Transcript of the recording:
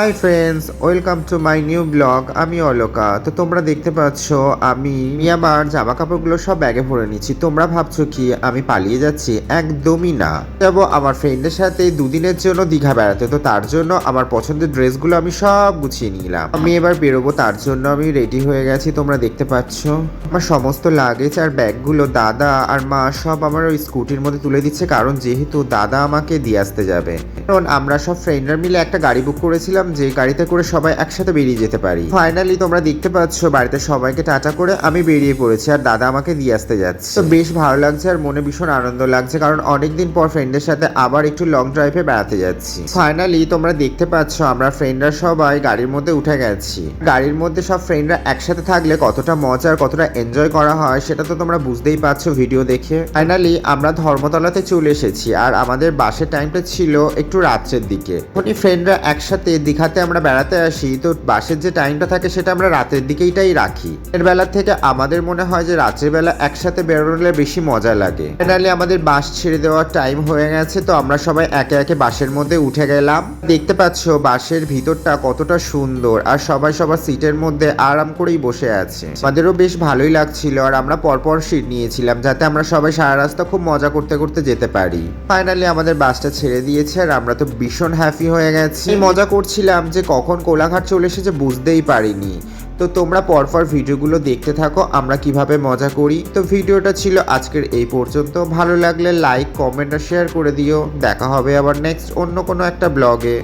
Hi friends welcome to my new blog আমি অলোকা। তো তোমরা দেখতে পাচ্ছ, আমি আমার জামা কাপড়গুলো সব ব্যাগে ভরে নিচ্ছি। তোমরা ভাবছ কি, আমি পালিয়ে যাচ্ছি? একদমই না। যাব আমার ফ্রেন্ডের সাথে দুদিনের জন্য দীঘা বেড়াতে। তো তার জন্য আমার পছন্দের ড্রেসগুলো আমি সব গুছিয়ে নিলাম। আমি এবার বেরোবো, তার জন্য আমি রেডি হয়ে গেছি। তোমরা দেখতে পাচ্ছ, আমার সমস্ত লাগেজ আর ব্যাগগুলো দাদা আর মা সব আমার ওই স্কুটির মধ্যে তুলে দিচ্ছে। কারণ যেহেতু দাদা আমাকে দিয়ে আসতে যাবে। কারণ আমরা সব ফ্রেন্ডরা মিলে একটা গাড়ি বুক করেছিলাম যে গাড়িতে করে সবাই একসাথে বেরিয়ে যেতে পারি। ফাইনালি তোমরা দেখতে পাচ্ছ বাড়িতে সবাইকে টাটা করে আমি বেরিয়ে পড়েছি আর দাদা আমাকে দিয়ে আসতে যাচ্ছে। তো বেশ ভালো লাগছে আর মনে ভীষণ আনন্দ লাগছে কারণ অনেকদিন পর ফ্রেন্ডের সাথে আবার একটু লং ড্রাইভে বেড়াতে যাচ্ছি। ফাইনালি তোমরা দেখতে পাচ্ছ আমরা ফ্রেন্ডরা সবাই গাড়ির মধ্যে উঠে গেছি। গাড়ির মধ্যে সব ফ্রেন্ডরা একসাথে থাকলে কতটা মজা আর কতটা এনজয় করা হয় সেটা তো তোমরা বুঝতেই পারছ ভিডিও দেখে। ফাইনালি আমরা ধর্মতলাতে চলে এসেছি আর আমাদের বাসের টাইমটা ছিল একটু রাত্রের দিকে। ফ্রেন্ডরা একসাথে দীঘাতে আমরা বেড়াতে আসি, তো বাসের যে টাইমটা থাকে সেটা আমরা রাতের দিকেইটাই রাখি। এর বেলার থেকে আমাদের মনে হয় যে রাত্রের বেলা একসাথে বেরোলে বেশি মজা লাগে। ফাইনালি আমাদের বাস ছেড়ে দেওয়ার টাইম হয়ে গেছে, তো আমরা সবাই একে একে বাসের মধ্যে উঠে গেলাম। দেখতে পাচ্ছ বাসের ভিতরটা কতটা সুন্দর, আর সবাই সবার সিটের মধ্যে আরাম করেই বসে আছে। আমাদেরও বেশ ভালোই লাগছিল, আর আমরা পরপর সিট নিয়েছিলাম, যাতে আমরা সবাই সারা রাস্তা খুব মজা করতে করতে যেতে পারি। ফাইনালি আমাদের বাসটা ছেড়ে দিয়েছে, আর আমরা তো ভীষণ হ্যাপি হয়ে গেছি। মজা করছিলাম যে কখন কোলাঘাট চলে এসেছে বুঝতেই পারিনি। তো তোমরা পরপর ভিডিওগুলো দেখতে থাকো, আমরা কীভাবে মজা করি। তো ভিডিওটা ছিল আজকের এই পর্যন্ত। ভালো লাগলে লাইক কমেন্ট আর শেয়ার করে দিও। দেখা হবে আবার নেক্সট অন্য কোনো একটা ব্লগে